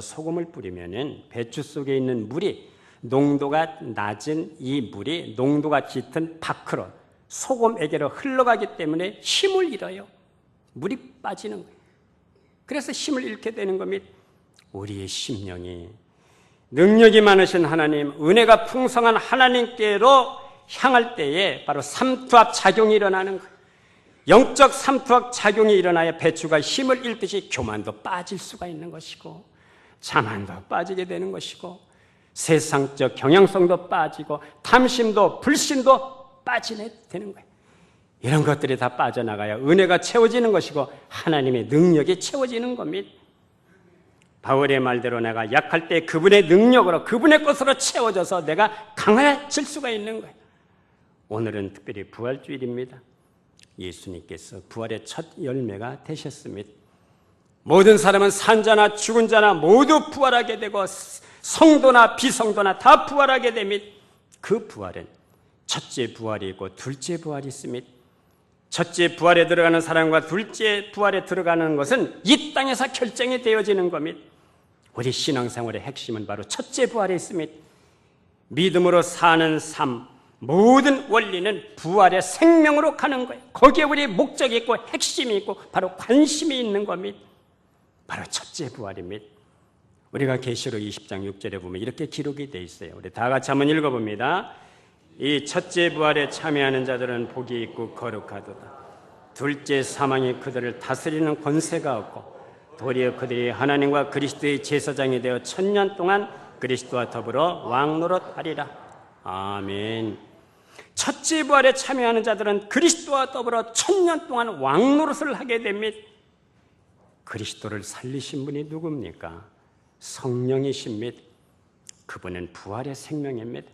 소금을 뿌리면은 배추 속에 있는 물이 농도가 낮은 이 물이 농도가 짙은 밖으로 소금에게로 흘러가기 때문에 힘을 잃어요. 물이 빠지는 거예요. 그래서 힘을 잃게 되는 겁니다. 우리의 심령이 능력이 많으신 하나님, 은혜가 풍성한 하나님께로 향할 때에 바로 삼투압 작용이 일어나는 거예요. 영적 삼투압 작용이 일어나야 배추가 힘을 잃듯이 교만도 빠질 수가 있는 것이고 자만도 빠지게 되는 것이고 세상적 경향성도 빠지고 탐심도 불신도 빠지게 되는 거예요. 이런 것들이 다 빠져나가야 은혜가 채워지는 것이고 하나님의 능력이 채워지는 겁니다. 바울의 말대로 내가 약할 때 그분의 능력으로 그분의 것으로 채워져서 내가 강해질 수가 있는 거예요. 오늘은 특별히 부활주일입니다. 예수님께서 부활의 첫 열매가 되셨습니다. 모든 사람은 산자나 죽은 자나 모두 부활하게 되고 성도나 비성도나 다 부활하게 됩니다. 그 부활은 첫째 부활이 있고 둘째 부활이 있습니다. 첫째 부활에 들어가는 사람과 둘째 부활에 들어가는 것은 이 땅에서 결정이 되어지는 겁니다. 우리 신앙생활의 핵심은 바로 첫째 부활에 있습니다. 믿음으로 사는 삶, 모든 원리는 부활의 생명으로 가는 거예요. 거기에 우리 목적이 있고 핵심이 있고 바로 관심이 있는 겁니다. 바로 첫째 부활입니다. 우리가 계시록 20장 6절에 보면 이렇게 기록이 되어 있어요. 우리 다 같이 한번 읽어 봅니다. 이 첫째 부활에 참여하는 자들은 복이 있고 거룩하도다. 둘째 사망이 그들을 다스리는 권세가 없고 도리어 그들이 하나님과 그리스도의 제사장이 되어 천년 동안 그리스도와 더불어 왕노릇하리라. 아멘. 첫째 부활에 참여하는 자들은 그리스도와 더불어 천년 동안 왕노릇을 하게 됩니다. 그리스도를 살리신 분이 누굽니까? 성령이십니다. 그분은 부활의 생명입니다.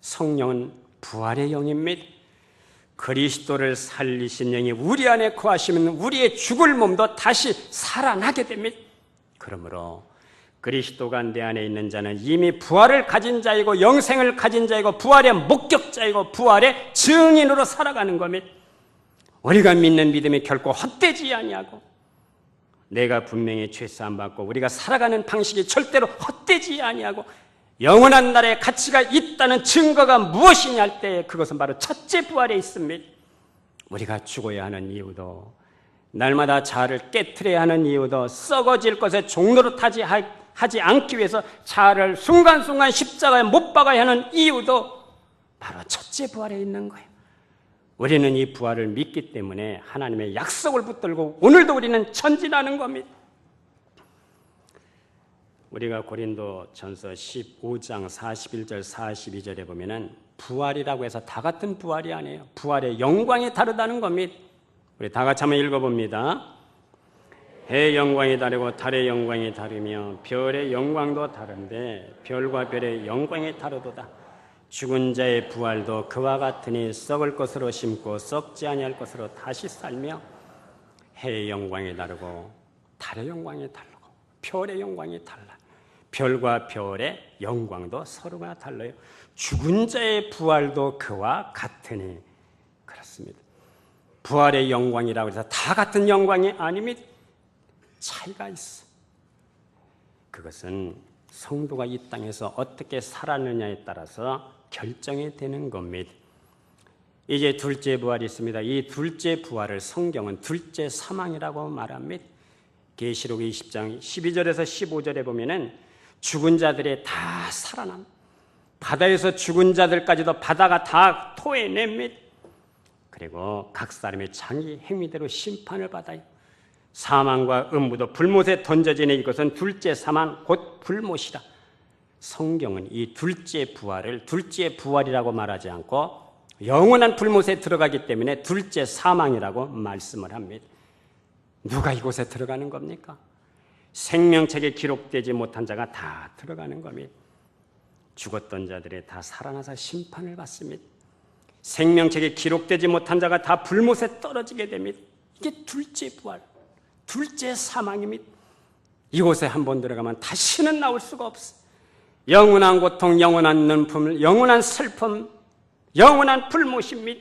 성령은 부활의 영입니다. 그리스도를 살리신 영이 우리 안에 거하시면 우리의 죽을 몸도 다시 살아나게 됩니다. 그러므로 그리스도가 내 안에 있는 자는 이미 부활을 가진 자이고 영생을 가진 자이고 부활의 목격자이고 부활의 증인으로 살아가는 겁니다. 우리가 믿는 믿음이 결코 헛되지 아니하고 내가 분명히 죄사함 받고 우리가 살아가는 방식이 절대로 헛되지 아니하고 영원한 날에 가치가 있다는 증거가 무엇이냐 할 때 그것은 바로 첫째 부활에 있습니다. 우리가 죽어야 하는 이유도 날마다 자아를 깨뜨려야 하는 이유도 썩어질 것에 종로로 타지 하지 않기 위해서 자아를 순간순간 십자가에 못 박아야 하는 이유도 바로 첫째 부활에 있는 거예요. 우리는 이 부활을 믿기 때문에 하나님의 약속을 붙들고 오늘도 우리는 전진하는 겁니다. 우리가 고린도 전서 15장 41절 42절에 보면은 부활이라고 해서 다 같은 부활이 아니에요. 부활의 영광이 다르다는 겁니다. 우리 다 같이 한번 읽어봅니다. 해의 영광이 다르고 달의 영광이 다르며 별의 영광도 다른데 별과 별의 영광이 다르도다. 죽은 자의 부활도 그와 같으니 썩을 것으로 심고 썩지 아니할 것으로 다시 살며 해의 영광이 다르고 달의 영광이 다르고 별의 영광이 달라. 별과 별의 영광도 서로가 달라요. 죽은 자의 부활도 그와 같으니 그렇습니다. 부활의 영광이라고 해서 다 같은 영광이 아닙니다. 차이가 있어. 그것은 성도가 이 땅에서 어떻게 살았느냐에 따라서 결정이 되는 겁니다. 이제 둘째 부활이 있습니다. 이 둘째 부활을 성경은 둘째 사망이라고 말합니다. 계시록 20장 12절에서 15절에 보면은 죽은 자들이 다 살아남. 바다에서 죽은 자들까지도 바다가 다 토해냅니다. 그리고 각 사람의 장기 행위대로 심판을 받아요. 사망과 음부도 불못에 던져지는 이것은 둘째 사망 곧 불못이다. 성경은 이 둘째 부활을 둘째 부활이라고 말하지 않고 영원한 불못에 들어가기 때문에 둘째 사망이라고 말씀을 합니다. 누가 이곳에 들어가는 겁니까? 생명책에 기록되지 못한 자가 다 들어가는 겁니다. 죽었던 자들이 다 살아나서 심판을 받습니다. 생명책에 기록되지 못한 자가 다 불못에 떨어지게 됩니다. 이게 둘째 부활. 둘째 사망입니다. 이곳에 한 번 들어가면 다시는 나올 수가 없어. 영원한 고통, 영원한 눈품, 영원한 슬픔, 영원한 불모십니다.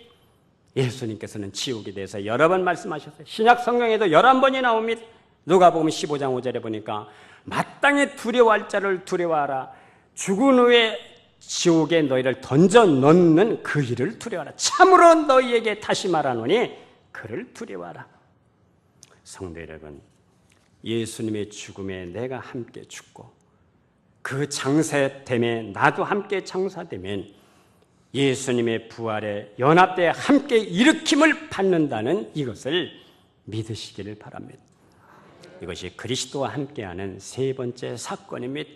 예수님께서는 지옥에 대해서 여러 번 말씀하셨어요. 신약 성경에도 열한 번이 나옵니다. 누가 보면 15장 5절에 보니까 마땅히 두려워할 자를 두려워하라. 죽은 후에 지옥에 너희를 던져 넣는 그 일을 두려워하라. 참으로 너희에게 다시 말하노니 그를 두려워하라. 성도 여러분, 예수님의 죽음에 내가 함께 죽고 그 장사됨에 나도 함께 장사되면 예수님의 부활에 연합돼 함께 일으킴을 받는다는 이것을 믿으시기를 바랍니다. 이것이 그리스도와 함께하는 세 번째 사건입니다.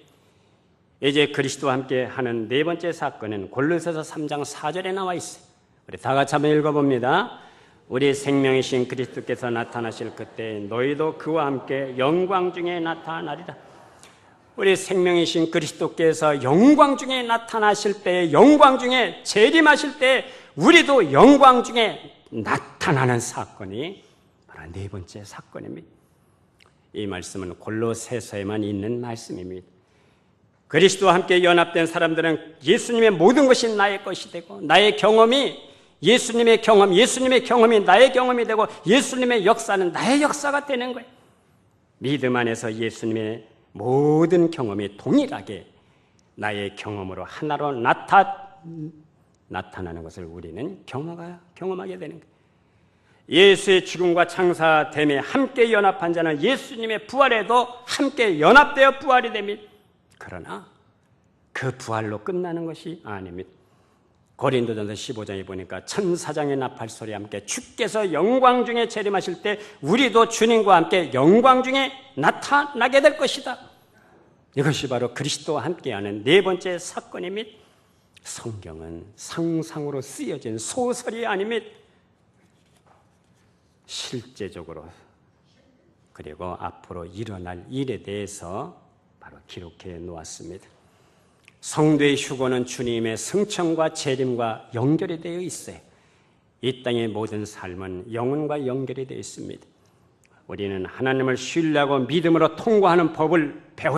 이제 그리스도와 함께하는 네 번째 사건은 골로새서 3장 4절에 나와 있어요. 우리 다 같이 한번 읽어봅니다. 우리 생명이신 그리스도께서 나타나실 그때 너희도 그와 함께 영광 중에 나타나리라. 우리 생명이신 그리스도께서 영광 중에 나타나실 때, 영광 중에 재림하실 때, 우리도 영광 중에 나타나는 사건이 바로 네 번째 사건입니다. 이 말씀은 골로새서에만 있는 말씀입니다. 그리스도와 함께 연합된 사람들은 예수님의 모든 것이 나의 것이 되고 나의 경험이 예수님의 경험, 예수님의 경험이 나의 경험이 되고 예수님의 역사는 나의 역사가 되는 거예요. 믿음 안에서 예수님의 모든 경험이 동일하게 나의 경험으로 하나로 나타, 나타나는 것을 우리는 경험하, 경험하게 되는 거예요. 예수의 죽음과 창사됨에 함께 연합한 자는 예수님의 부활에도 함께 연합되어 부활이 됩니다. 그러나 그 부활로 끝나는 것이 아닙니다. 고린도전서 15장에 보니까 천사장의 나팔 소리와 함께 주께서 영광 중에 재림하실 때 우리도 주님과 함께 영광 중에 나타나게 될 것이다. 이것이 바로 그리스도와 함께하는 네 번째 사건입니다. 성경은 상상으로 쓰여진 소설이 아닙니다. 실제적으로 그리고 앞으로 일어날 일에 대해서 바로 기록해 놓았습니다. 성도의 휴고는 주님의 승천과 재림과 연결이 되어 있어요. 이 땅의 모든 삶은 영혼과 연결이 되어 있습니다. 우리는 하나님을 신뢰하고 믿음으로 통과하는 법을 배워